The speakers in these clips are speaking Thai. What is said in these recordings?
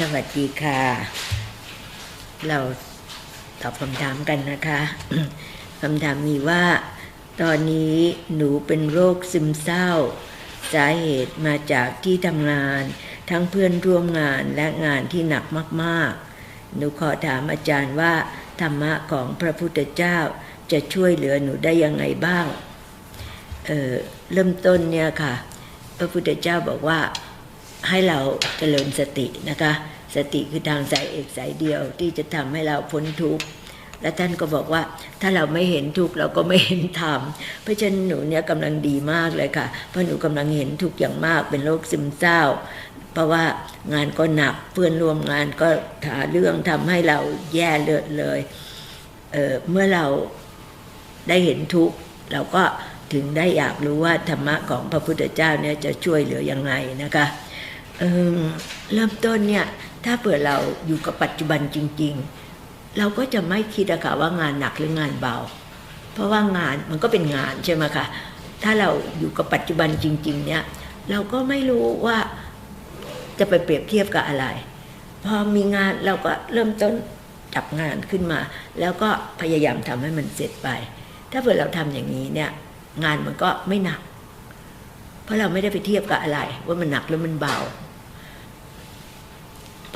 สวัสดีค่ะ เราตอบคำถามกันนะคะคำถามมีว่า ตอนนี้หนูเป็นโรคซึมเศร้า สาเหตุมาจากที่ทำงาน ทั้งเพื่อนร่วมงานและงานที่หนักมาก ๆ หนูขอถามอาจารย์ว่า ธรรมะของพระพุทธเจ้าจะช่วยเหลือหนูได้ยังไงบ้างเเริ่มต้นเนี่ยค่ะ พระพุทธเจ้าบอกว่า ให้เราเจริญสตินะคะ สติคือทางสายเอกสายเดียวที่จะทำให้เราพ้นทุกข์และท่านก็บอกว่าถ้าเราไม่เห็นทุกข์เราก็ไม่เห็นธรรมเพราะฉะนั้นหนูเนี่ยกำลังดีมากเลยค่ะ เพราะหนูกำลังเห็นทุกข์อย่างมากเป็นโรคซึมเศร้า เพราะว่างานก็หนักเพื่อนร่วมงานก็หาเรื่องทำให้เราแย่เลือดเลยเเมื่อเราได้เห็นทุกข์เราก็ถึงได้อยากรู้ว่าธรรมะของพระพุทธเจ้าเนี่ยจะช่วยเหลือยังไงนะคะ เเริ่มต้นเนี่ยถ้าเผื่อเราอยู่กับปัจจุบันจริง ๆ เราก็จะไม่คิดอะค่ะว่างานหนักหรืองานเบา เพราะว่างานมันก็เป็นงานใช่ไหมคะถ้าเราอยู่กับปัจจุบันจริง ๆ เนี่ยเราก็ไม่รู้ว่าจะไปเปรียบเทียบกับอะไร พอมีงานเราก็เริ่มต้นจับงานขึ้นมา แล้วก็พยายามทำให้มันเสร็จไป ถ้าเผื่อเราทำอย่างนี้เนี่ยงานมันก็ไม่หนัก เพราะเราไม่ได้ไปเทียบกับอะไร ว่ามันหนักหรือมันเบา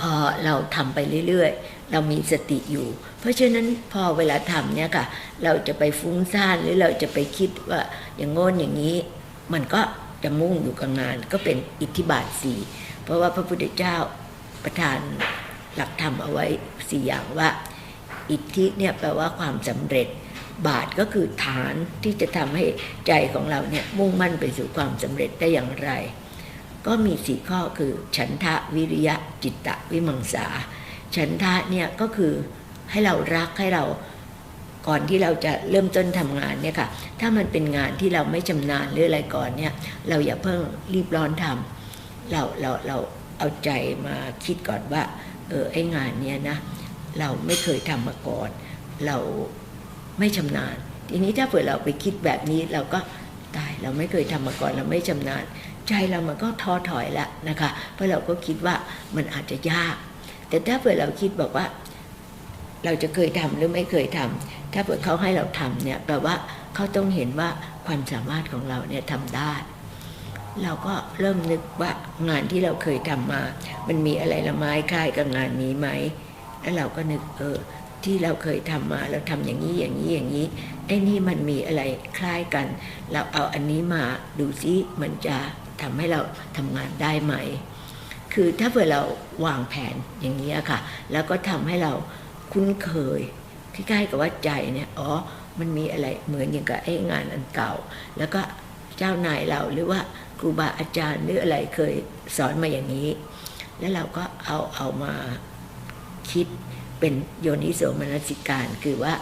พอเราทำไปเรื่อยๆ เรามีสติอยู่ เพราะฉะนั้นพอเวลาทำเนี่ยค่ะ เราจะไปฟุ้งซ่านหรือเราจะไปคิดว่าอย่างงนอย่างนี้ มันก็จะมุ่งอยู่กับงาน ก็เป็นอิทธิบาทสี่เพราะว่าพระพุทธเจ้าประทานหลักธรรมเอาไว้สี่อย่างว่า อิทธิเนี่ยแปลว่าความสำเร็จบาทก็คือฐานที่จะทำให้ใจของเราเนี่ยมุ่งมั่นไปสู่ความสำเร็จได้อย่างไร ก็มีสี่ข้อคือฉันทะวิริยะจิตตะวิมังสา ฉันทะเนี่ยก็คือให้เรารักให้เราก่อนที่เราจะเริ่มต้นทำงานเนี่ยค่ะ ถ้ามันเป็นงานที่เราไม่ชำนาญหรืออะไรก่อนเนี่ย เราอย่าเพิ่งรีบร้อนทำเราเราเราเอาใจมาคิดก่อนว่า เออไอ้งานเนี้ยนะ เราไม่เคยทำมาก่อน เราไม่ชำนาญ ทีนี้ถ้าเผื่อเราไปคิดแบบนี้เราก็ตายเราไม่เคยทำมาก่อนเราไม่ชำนาญ ใจเรามันก็ท้อถอยแล้วนะคะ เพราะเราก็คิดว่ามันอาจจะยาก แต่ถ้าเผื่อเราคิดบอกว่า เราจะเคยทำหรือไม่เคยทำถ้าเผื่อเขาให้เราทำเนี่ยแปลว่าเขาต้องเห็นว่าความสามารถของเราเนี่ยทำได้ เราก็เริ่มนึกว่างานที่เราเคยทำมา มันมีอะไรละไม้คล้ายกับงานนี้ไหมแล้วเราก็นึกเออที่เราเคยทำมาเราทำอย่างนี้อย่างนี้อย่างนี้ไอ้นี่มันมีอะไรคล้ายกัน เราเอาอันนี้มาดูซิมันจะ ทำให้เราทำงานได้ไหม คือถ้าเผื่อเราวางแผนอย่างนี้ค่ะ แล้วก็ทำให้เราคุ้นเคยคล้ายๆกับว่าใจเนี่ยอ๋อมันมีอะไรเหมือนอย่างกับไอ้งานอันเก่า แล้วก็เจ้านายเราหรือว่าครูบาอาจารย์หรืออะไรเคยสอนมาอย่างนี้ แล้วเราก็เอาเอามาคิดเป็นโยนิโสมนสิการ คือว่า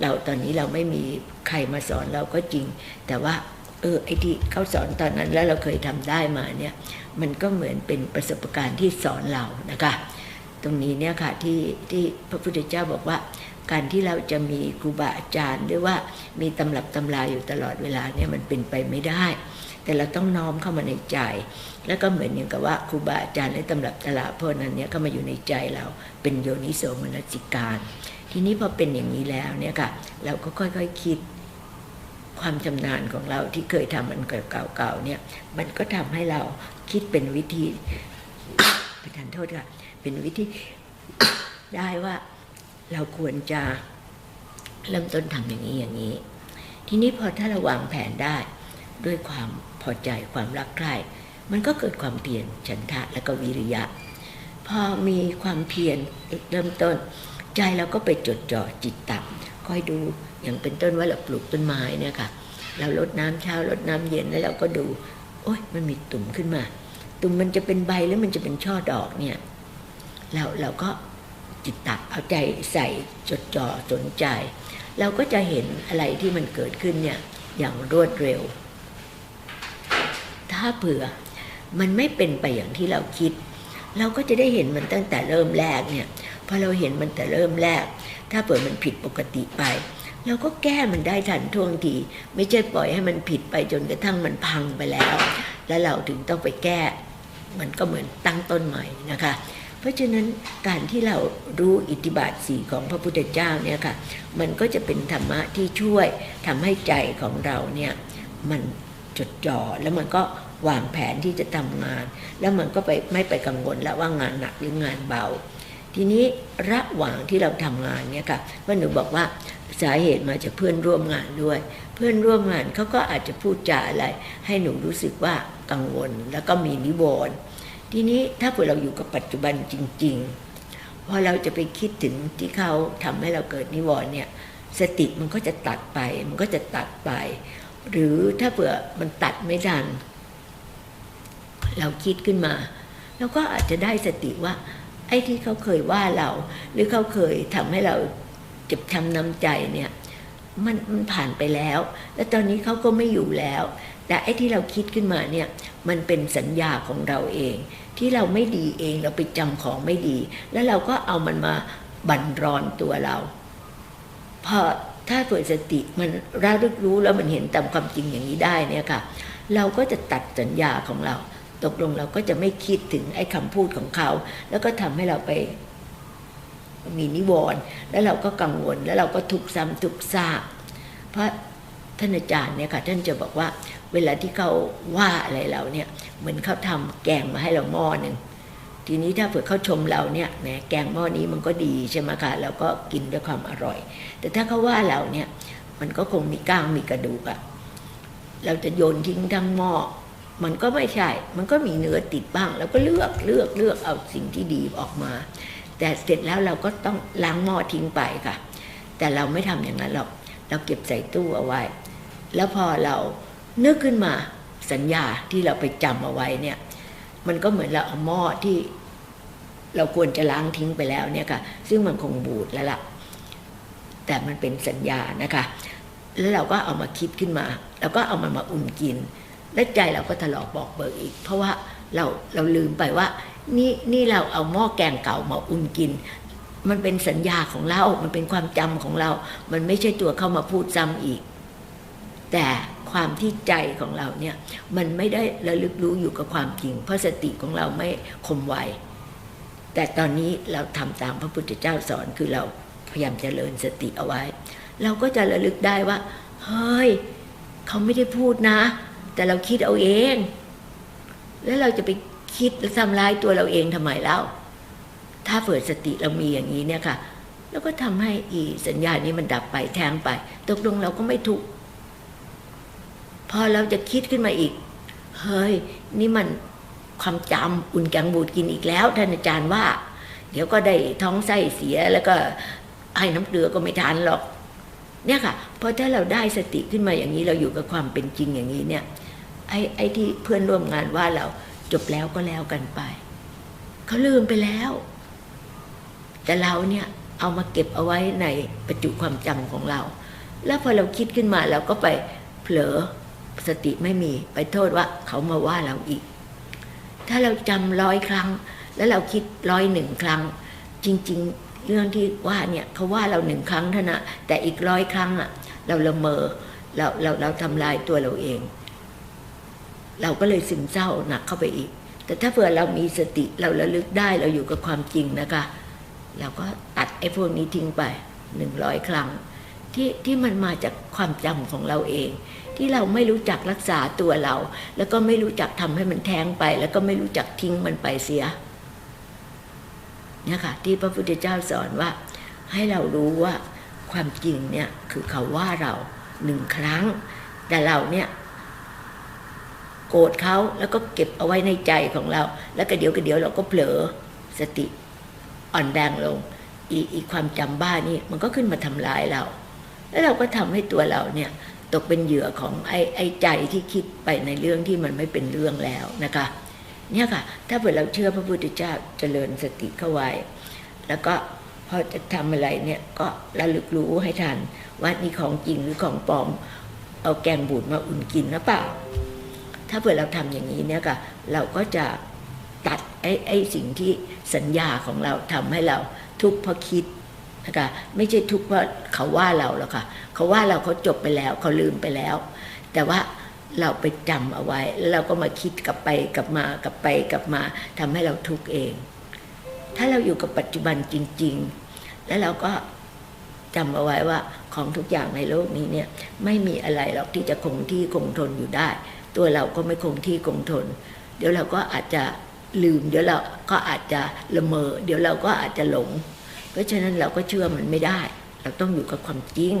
เราตอนนี้เราไม่มีใครมาสอนเราก็จริง แต่ว่า เออไอที่เขาสอนตอนนั้นแล้วเราเคยทำได้มาเนี่ยมันก็เหมือนเป็นประสบการณ์ที่สอนเรานะคะตรงนี้เนี่ยค่ะที่ที่พระพุทธเจ้าบอกว่า การที่เราจะมีครูบาอาจารย์หรือว่ามีตำรับตำราอยู่ตลอดเวลาเนี่ยมันเป็นไปไม่ได้ แต่เราต้องน้อมเข้ามาในใจ แล้วก็เหมือนอย่างกับว่าครูบาอาจารย์และตำรับตำราพวกนั้นเนี่ยก็มาอยู่ในใจเราเป็นโยนิโสมนสิการ ทีนี้พอเป็นอย่างนี้แล้วเนี่ยค่ะเราก็ค่อยๆคคิด ความชำนาญของเราที่เคยทำมันเก่าๆเนี่ย มันก็ทำให้เราคิดเป็นวิธีประทานโทษค่ะ เป็นวิธีได้ว่าเราควรจะเริ่มต้นทำอย่างนี้อย่างนี้ ทีนี้พอถ้าเราวางแผนได้ด้วยความพอใจความรักใคร่มันก็เกิดความเพียรฉันทะและก็วิริยะ พอมีความเพียรเริ่มต้น ใจเราก็ไปจดจ่อจิตตับ คอยดูอย่างเป็นต้นว่าเราปลูกต้นไม้เนี่ยค่ะ เราลดน้ำเช้าลดน้ำเย็นแล้วเราก็ดู โอ้ยมันมีตุ่มขึ้นมา ตุ่มมันจะเป็นใบหรือมันจะเป็นช่อดอกเนี่ยเราเราก็จิตตักเอาใจใส่จดจ่อสนใจ เราก็จะเห็นอะไรที่มันเกิดขึ้นเนี่ยอย่างรวดเร็ว ถ้าเผื่อมันไม่เป็นไปอย่างที่เราคิด เราก็จะได้เห็นมันตั้งแต่เริ่มแรกเนี่ยพอเราเห็นมันแต่เริ่มแรก ถ้าเผื่อมันผิดปกติไป เราก็แก้มันได้ทันท่วงทีไม่ใช่ปล่อยให้มันผิดไปจนกระทั่งมันพังไปแล้ว แล้วเราถึงต้องไปแก้ มันก็เหมือนตั้งต้นใหม่นะคะ เพเพราะฉะนั้นการที่เรารู้อิทธิบาทสีของพระพุทธเจ้าเนี่ยค่ะมันก็จะเป็นธรรมะที่ช่วยทำให้ใจของเราเนี่ยมันจดจ่อแล้วมันก็ วางแผนที่จะทำงาน แล้วมันก็ไปไม่ไปกังวลแล้วว่างานหนักหรืองานเบา ทีนี้ระหว่างที่เราทำงานเนี่ยค่ะว่าหนูบอกว่าสาเหตุมาจากเพื่อนร่วมงานด้วย เพื่อนร่วมงานเขาก็อาจจะพูดจาอะไร ให้หนูรู้สึกว่ากังวลแล้วก็มีนิวรณ์ทีนี้ถ้าเผื่อเราอยู่กับปัจจุบันจริง ๆ พอเราจะไปคิดถึงที่เขาทำให้เราเกิดนิวรณ์เนี่ยสติมันก็จะตัดไป มันก็จะตัดไป หรือถ้าเผื่อมันตัดไม่ทัน เราคิดขึ้นมาเราก็อาจจะได้สติว่า ไอ้ที่เขาเคยว่าเรา หรือเขาเคยทำให้เราเจ็บช้ำน้ำใจเนี่ยมันมันผ่านไปแล้ว แล้วตอนนี้เขาก็ไม่อยู่แล้ว แต่ไอ้ที่เราคิดขึ้นมาเนี่ยมันเป็นสัญญาของเราเอง ที่เราไม่ดีเองเราไปจำของไม่ดี แล้วเราก็เอามันมาบั่นรอนตัวเราพอถ้าเกิดสติมันระลึกรู้แล้วมันเห็นตามความจริงอย่างนี้ได้เนี่ยค่ะ เราก็จะตัดสัญญาของเรา ตกลงเราก็จะไม่คิดถึงไอ้คำพูดของเขา แล้วก็ทำให้เราไปมีนิวรณ์แล้วเราก็กังวลแล้วเราก็ทุกซ้ำทุกซากเพราะท่านอาจารย์เนี่ยค่ะท่านจะบอกว่า เวลาที่เขาว่าอะไรเราเนี่ยเหมือนเขาทำแกงมาให้เราหม้อหนึ่งทีนี้ถ้าเผื่อเขาชมเราเนี่ยแหมแกงหม้อนี้มันก็ดีใช่ไหมคะเราก็กินด้วยความอร่อย แต่ถ้าเขาว่าเราเนี่ยมันก็คงมีก้างมีกระดูกอะเราจะโยนทิ้งทั้งหม้อ มันก็ไม่ใช่ มันก็มีเนื้อติดบ้าง แล้วก็เลือกเลือกเลือกเอาสิ่งที่ดีออกมา แต่เสร็จแล้วเราก็ต้องล้างหม้อทิ้งไปค่ะ แต่เราไม่ทำอย่างนั้นหรอก เราเก็บใส่ตู้เอาไว้ แล้วพอเรานึกขึ้นมาสัญญาที่เราไปจำเอาไว้เนี่ย มันก็เหมือนเราเอาหม้อที่ เราควรจะล้างทิ้งไปแล้วเนี่ยค่ะ ซึ่งมันคงบูดแล้วล่ะ แต่มันเป็นสัญญานะคะ แล้วเราก็เอามาคิดขึ้นมา แล้วก็เอามันมาอุ่นกิน และใจเราก็ถลอกบอกเบิกอีก เพราะว่าเราเราลืมไปว่า นี่นี่เราเอาหม้อแกงเก่ามาอุ่นกิน มันเป็นสัญญาของเรา มันเป็นความจำของเรา มันไม่ใช่ตัวเข้ามาพูดซ้ำอีก แต่ความที่ใจของเราเนี่ยมันไม่ได้ระลึกรู้อยู่กับความจริง เพราะสติของเราไม่คมไวแต่ตอนนี้เราทำตามพระพุทธเจ้าสอนคือเราพยายามเจริญสติเอาไว้ เราก็จะระลึกได้ว่า เฮ้ย เขาไม่ได้พูดนะ แต่เราคิดเอาเอง แล้วเราจะไปคิดและทำร้ายตัวเราเองทำไมเล่าถ้าเปิดสติเรามีอย่างนี้เนี่ยค่ะ แล้วก็ทำให้อีสัญญานี้มันดับไปแทงไป ตกลงเราก็ไม่ทุกข์พอเราจะคิดขึ้นมาอีก เฮ้ย นี่มันความจำอุ่นแกงบูดกินอีกแล้ว ท่านอาจารย์ว่า เดี๋ยวก็ได้ท้องไส้เสียแล้วก็ให้น้ำเกลือก็ไม่ทานหรอก เนี่ยค่ะพอถ้าเราได้สติขึ้นมาอย่างนี้เราอยู่กับความเป็นจริงอย่างนี้เนี่ย ไอ้ไอ้ที่เพื่อนร่วมงานว่าเราจบแล้วก็แล้วกันไป เขาลืมไปแล้ว แต่เราเนี่ยเอามาเก็บเอาไว้ในประจุความจำของเรา แล้วพอเราคิดขึ้นมาเราก็ไปเผลอสติไม่มีไปโทษว่าเขามาว่าเราอีก ถ้าเราจำร้อยครั้ง แล้วเราคิดร้อยหนึ่งครั้ง จริง ๆ เรื่องที่ว่าเนี่ยเขาว่าเราหนึ่งครั้งเท่านะแต่อีกร้อยครั้งอะเราละเมอเราเราเราทำลายตัวเราเอง เราก็เลยซึมเศร้าหนักเข้าไปอีก แต่ถ้าเผื่อเรามีสติเราระลึกได้เราอยู่กับความจริงนะคะ เราก็ตัดไอ้พวกนี้ทิ้งไปหนึ่งร้อยครั้ง ที่ที่มันมาจากความจำของเราเอง ที่เราไม่รู้จักรักษาตัวเรา แล้วก็ไม่รู้จักทำให้มันแท้งไป แล้วก็ไม่รู้จักทิ้งมันไปเสียเนี่ยค่ะที่พระพุทธเจ้าสอนว่า ให้เรารู้ว่าความจริงเนี่ยคือเขาว่าเราหนึ่งครั้ง แต่เราเนี่ย โกรธเขาแล้วก็เก็บเอาไว้ในใจของเรา แล้วก็เดี๋ยวก็เดี๋ยวเราก็เผลอสติอ่อนแรงลงอีอีความจำบ้านี่มันก็ขึ้นมาทำร้ายเรา แล้วเราก็ทำให้ตัวเราเนี่ยตกเป็นเหยื่อของไอ้ไอ้ใจที่คิดไปในเรื่องที่มันไม่เป็นเรื่องแล้วนะคะ เนี่ยค่ะ ถ้าเกิดเราเชื่อพระพุทธเจ้าเจริญสติเข้าไว้ แล้วก็พอจะทำอะไรเนี่ยก็ระลึกรู้ให้ทันว่านี่ของจริงหรือของปลอม เอาแกงบูดมาอุ่นกินหรือเปล่า ถ้าเผื่อเราทำอย่างนี้เนี่ยค่ะเราก็จะตัดไอ้ไอ้สิ่งที่สัญญาของเราทำให้เราทุกข์เพราะคิดนะคะไม่ใช่ทุกข์เพราะเขาว่าเราหรอกค่ะเขาว่าเราเขาจบไปแล้วเขาลืมไปแล้ว แต่ว่าเราไปจำเอาไว้แล้วเราก็มาคิดกลับไปกลับมากลับไปกลับมาทำให้เราทุกข์เอง ถ้าเราอยู่กับปัจจุบันจริง ๆ แล้วเราก็จำเอาไว้ว่าของทุกอย่างในโลกนี้เนี่ยไม่มีอะไรหรอกที่จะคงที่คงทนอยู่ได้ ตัวเราก็ไม่คงที่คงทน เดี๋ยวเราก็อาจจะลืม เดี๋ยวเราก็อาจจะละเมอ เดี๋ยวเราก็อาจจะหลง เพราะฉะนั้นเราก็เชื่อมันไม่ได้ เราต้องอยู่กับความจริง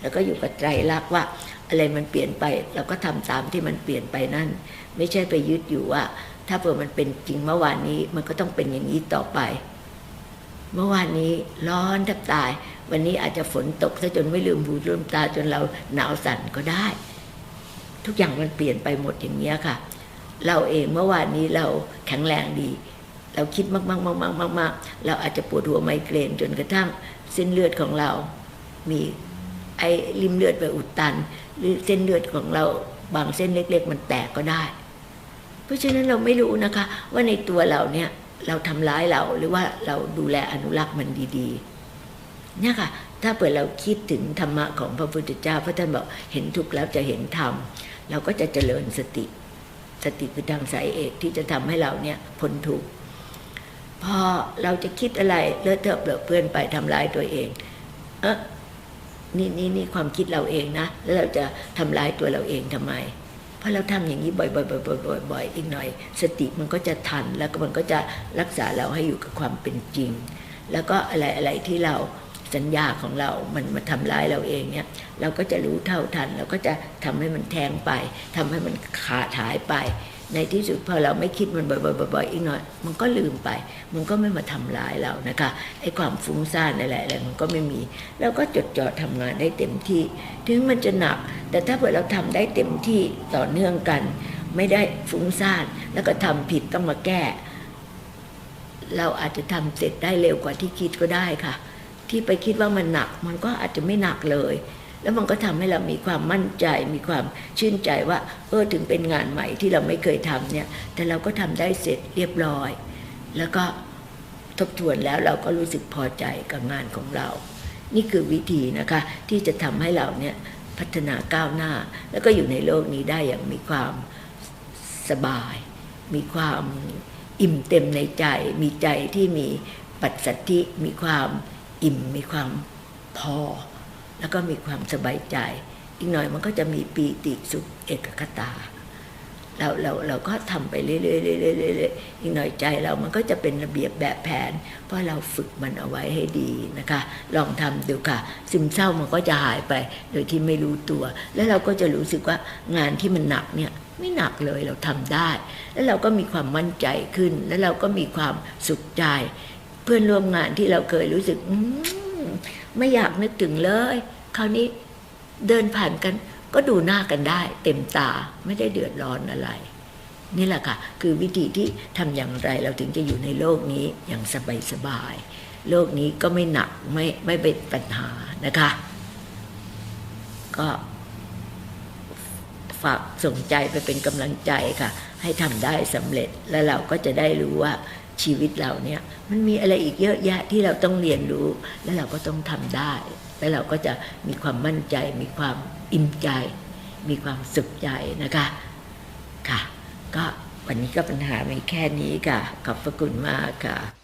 แล้วก็อยู่กับใจรักว่า อะไรมันเปลี่ยนไป เราก็ทำตามที่มันเปลี่ยนไปนั่น ไม่ใช่ไปยึดอยู่ว่า ถ้าเผื่อมันเป็นจริงเมื่อวานนี้มันก็ต้องเป็นอย่างนี้ต่อไปเมื่อวานนี้ร้อนแทบตาย วันนี้อาจจะฝนตกซะจนไม่ลืมหูลืมตาจนเราหนาวสั่นก็ได้ ทุกอย่างมันเปลี่ยนไปหมดอย่างนี้ค่ะ เราเองเมื่อวานนี้เราแข็งแรงดี เราคิดมากมากมากมากมากมากเราอาจจะปวดหัวไมเกรนจนกระทั่งเส้นเลือดของเรา มีไอ้ริมเลือดไปอุดตัน หรือเส้นเลือดของเราบางเส้นเล็ก ๆ มันแตกก็ได้ เพราะฉะนั้นเราไม่รู้นะคะ ว่าในตัวเราเนี่ยเราทำร้ายเราหรือว่าเราดูแลอนุรักษ์มันดีๆเนี่ยค่ะถ้าเปิดเราคิดถึงธรรมะของพระพุทธเจ้าพระท่านบอกเห็นทุกข์แล้วจะเห็นธรรม เราก็จะเจริญสติ สติคือทางสายเอกที่จะทำให้เราเนี่ยพ้นทุกข์พอเราจะคิดอะไรเลอะเทอะเปลือเพื่อนไปทำร้ายตัวเอง เออนี่นี่นี่ความคิดเราเองนะ แล้วเราจะทำร้ายตัวเราเองทำไม เพราะเราทำอย่างนี้บ่อยๆบ่อยๆบ่อยๆอีกหน่อย สติมันก็จะทันแล้วก็มันก็จะรักษาเราให้อยู่กับความเป็นจริง แล้วก็อะไรอะไรที่เรา สัญญาของเรา มันมาทำร้ายเราเองเนี่ย เราก็จะรู้เท่าทัน เราก็จะทำให้มันแทงไปทำให้มันขาดหายไป ในที่สุดพอเราไม่คิดมันบ่อยๆอีกหน่อย มันก็ลืมไป มันก็ไม่มาทำร้ายเรานะคะไอ้ความฟุ้งซ่านอะไรอะไรมันก็ไม่มีแล้วก็จดจ่อทำงานได้เต็มที่ ถึงมันจะหนัก แต่ถ้าเกิดเราทำได้เต็มที่ต่อเนื่องกัน ไม่ได้ฟุ้งซ่านแล้วก็ทำผิดต้องมาแก้ เราอาจจะทำเสร็จได้เร็วกว่าที่คิดก็ได้ค่ะ ที่ไปคิดว่ามันหนัก มันก็อาจจะไม่หนักเลย แล้วมันก็ทำให้เรามีความมั่นใจ มีความชื่นใจว่า เออถึงเป็นงานใหม่ที่เราไม่เคยทำเนี่ย แต่เราก็ทำได้เสร็จเรียบร้อย แล้วก็ทบทวนแล้วเราก็รู้สึกพอใจกับงานของเรา นี่คือวิธีนะคะที่จะทำให้เราเนี่ยพัฒนาก้าวหน้า แล้วก็อยู่ในโลกนี้ได้อย่างมีความสบาย มีความอิ่มเต็มในใจ มีใจที่มีปัจสัทธิมีความ อิ่มมีความพอ แล้วก็มีความสบายใจ อีกหน่อยมันก็จะมีปีติสุขเอกคตาเราเราเราก็ทำไปเรื่อยๆเรื่อยๆอีกหน่อยใจเรามันก็จะเป็นระเบียบแบบแผน เพราะเราฝึกมันเอาไว้ให้ดีนะคะ ลองทำดูค่ะ ซึมเศร้ามันก็จะหายไป โดยที่ไม่รู้ตัว แล้วเราก็จะรู้สึกว่างานที่มันหนักเนี่ยไม่หนักเลยเราทำได้ แล้วเราก็มีความมั่นใจขึ้น แล้วเราก็มีความสุขใจ พื่อนร่วมงานที่เราเคยรู้สึกมไม่อยากนึกถึงเลย คราวนี้เดินผ่านกัน ก็ดูหน้ากันได้ เต็มตาไม่ได้เดือดร้อนอะไร นี่แหละค่ะ คือวิธีที่ทำอย่างไรเราถึงจะอยู่ในโลกนี้อย่างสบายสบายๆโลกนี้ก็ไม่หนักไม่ไม่เป็นปัญหานะคะ ก็ฝากส่งใจไปเป็นกำลังใจค่ะ ให้ทำได้สำเร็จแล้วเราก็จะได้รู้ว่า ชีวิตเราเนี่ยมันมีอะไรอีกเยอะแยะที่เราต้องเรียนรู้ แล้วเราก็ต้องทำได้ แล้วเราก็จะมีความมั่นใจ มีความอิ่มใจ มีความสุขใจนะคะค่ะ ก็วันนี้ก็ปัญหามีแค่นี้ค่ะ ขอบพระคุณมากค่ะ